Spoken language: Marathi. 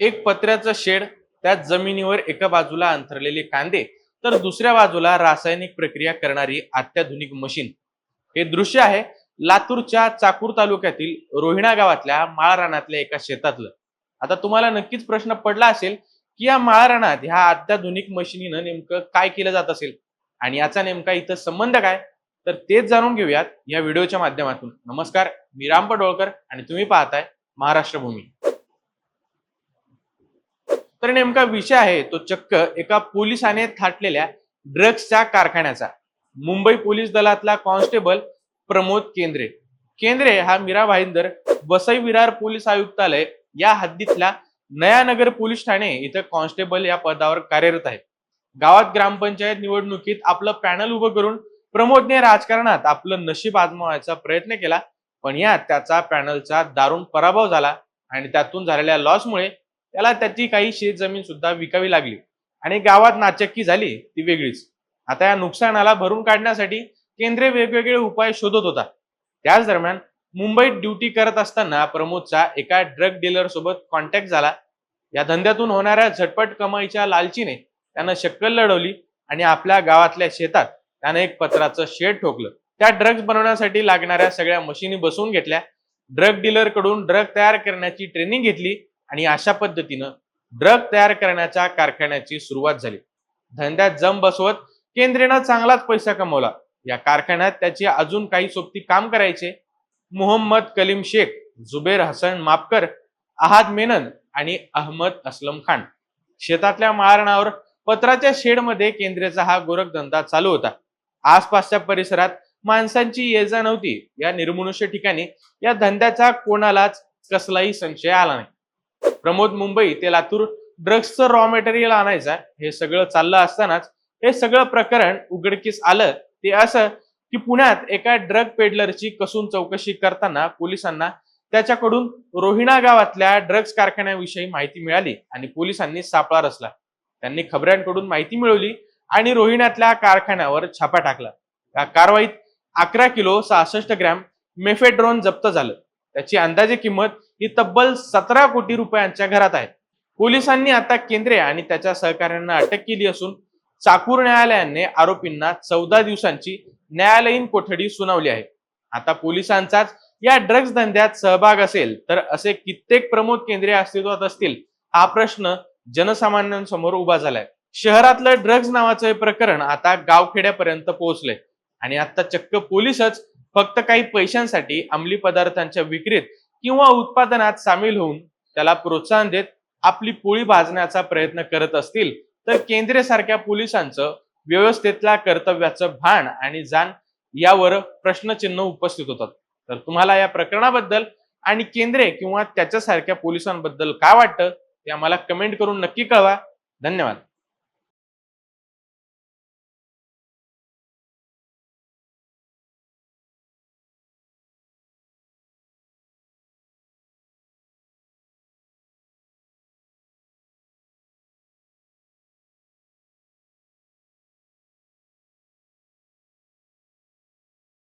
एक पत्र्याचं शेड त्यात जमिनीवर एका बाजूला अंथरलेले कांदे तर दुसऱ्या बाजूला रासायनिक प्रक्रिया करणारी अत्याधुनिक मशीन. हे दृश्य आहे लातूरच्या चाकूर तालुक्यातील रोहिणा गावातल्या माळरानातल्या एका शेतातलं. आता तुम्हाला नक्कीच प्रश्न पडला असेल की या माळरानात ह्या अत्याधुनिक मशिनीनं नेमकं काय केलं जात असेल आणि याचा नेमका इथं संबंध काय? तर तेच जाणून घेऊयात या व्हिडिओच्या माध्यमातून. नमस्कार मी राम पडोळकर आणि तुम्ही पाहताय महाराष्ट्र भूमी. तर नेमका विषय आहे तो चक्क एका पोलिसाने थाटलेल्या ड्रग्सच्या कारखान्याचा. मुंबई पोलीस दलातला कॉन्स्टेबल प्रमोद केंद्रे. केंद्रे हा मीरा भाईंदर वसई विरार पोलीस आयुक्तालय या हद्दीतल्या नयानगर पोलीस ठाणे इथं कॉन्स्टेबल या पदावर कार्यरत आहे. गावात ग्रामपंचायत निवडणुकीत आपलं पॅनल उभं करून प्रमोदने राजकारणात आपलं नशीब आजमावायचा प्रयत्न केला पण यात त्याचा पॅनलचा दारुण पराभव झाला आणि त्यातून झालेल्या लॉसमुळे त्याला त्याची काही शेत जमीन सुद्धा विकावी लागली. आणि गावात नाचक्की झाली ती वेगळीच. आता या नुकसानाला भरून काढण्यासाठी केंद्रे वेगवेगळे उपाय शोधत होता. त्याच दरम्यान मुंबईत ड्युटी करत असताना प्रमोदचा एका ड्रग डीलर सोबत कॉन्टॅक्ट झाला. या धंद्यातून होणाऱ्या झटपट कमाईच्या लालचीने त्यानं शक्कल लढवली आणि आपल्या गावातल्या शेतात त्यानं एक पत्राचं शेड ठोकलं. त्या ड्रग्ज बनवण्यासाठी लागणाऱ्या सगळ्या मशिनी बसवून घेतल्या. ड्रग डीलरकडून ड्रग तयार करण्याची ट्रेनिंग घेतली. आणि अशा पद्धतीनं ड्रग तयार करण्याच्या कारखान्याची सुरुवात झाली. धंद्यात जम बसवत केंद्रेनं चांगलाच पैसा कमवला. या कारखान्यात त्याची अजून काही सोबती काम करायचे. मोहम्मद कलीम शेख जुबेर हसन मापकर अहाद मेनन आणि अहमद असलम खान. शेतातल्या मारणावर पत्राच्या शेडमध्ये केंद्रेचा हा गोरखधंदा चालू होता. आसपासच्या परिसरात माणसांची ये जा नव्हती. या निर्मनुष्य ठिकाणी या धंद्याचा कोणालाच कसलाही संशय आला नाही. प्रमोद मुंबई ते लातूर ड्रग्सचं रॉ मटेरियल आणायचा हे सगळं चाललं असतानाच हे सगळं प्रकरण उघडकीस आलं. ते असं की पुण्यात एका ड्रग पेडलरची कसून चौकशी करताना पोलिसांना त्याच्याकडून रोहिणा गावातल्या ड्रग्ज कारखान्याविषयी माहिती मिळाली आणि पोलिसांनी सापळा रचला. त्यांनी खबऱ्यांकडून माहिती मिळवली आणि रोहिण्यातल्या कारखान्यावर छापा टाकला. या कारवाईत अकरा किलो सहासष्ट ग्रॅम मेफेड्रोन जप्त झालं. त्याची अंदाजे किंमत ही तब्बल सतरा कोटी रुपयांच्या घरात आहे. पोलिसांनी आता केंद्रे आणि त्याच्या सहकाऱ्यांना अटक केली असून चाकूर न्यायालयाने आरोपींना चौदा दिवसांची न्यायालयीन कोठडी सुनावली आहे. आता पोलिसांचाच या ड्रग्ज धंद्यात सहभाग असेल तर असे कित्येक प्रमोद केंद्रे अस्तित्वात असतील हा प्रश्न जनसामान्यांसमोर उभा झालाय. शहरातलं ड्रग्ज नावाचं हे प्रकरण आता गावखेड्यापर्यंत पोहोचलंय. आणि आता चक्क पोलीसच फक्त काही पैशांसाठी अंमली पदार्थांच्या विक्रीत किंवा उत्पादनात सामील होऊन त्याला प्रोत्साहन देत आपली पोळी भाजण्याचा प्रयत्न करत असतील तर केंद्रेसारख्या पोलिसांचं व्यवस्थेतल्या कर्तव्याचं भान आणि जाण यावर प्रश्नचिन्ह उपस्थित होतात. तर तुम्हाला या प्रकरणाबद्दल आणि केंद्रे किंवा त्याच्यासारख्या पोलिसांबद्दल काय वाटतं ते आम्हाला कमेंट करून नक्की कळवा. धन्यवाद.